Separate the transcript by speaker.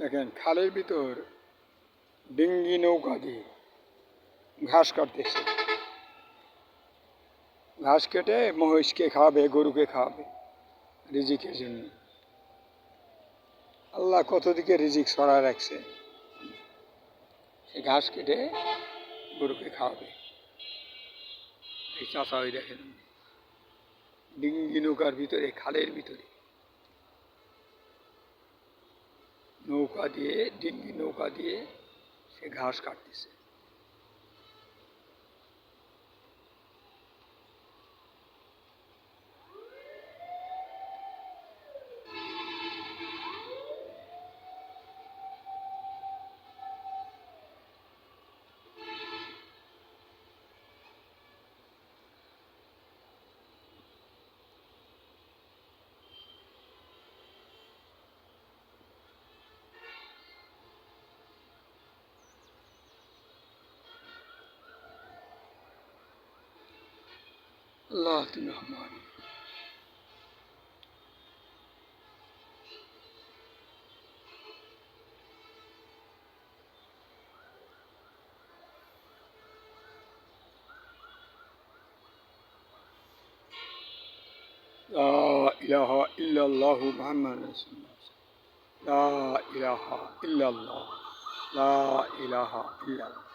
Speaker 1: দেখেন, খালের ভিতর ডিঙ্গি নৌকা দিয়ে ঘাস কাটতেছে। ঘাস কেটে মহিষকে খাওয়াবে, গরুকে খাওয়াবে রিজিকের জন্য। আল্লাহ কত দিকে রিজিক সরায় রাখছে? সে ঘাস কেটে গরুকে খাওয়াবে। এই চাষা ওই দেখেন, ডিঙ্গি নৌকার ভিতরে, খালের ভিতরে নৌকা দিয়ে ডিঙ্গি নৌকা দিয়ে সে ঘাস কাটতেছে। الله اللهم آمين لا إله إلا الله محمد رسول الله. لا إله إلا الله. لا إله إلا الله.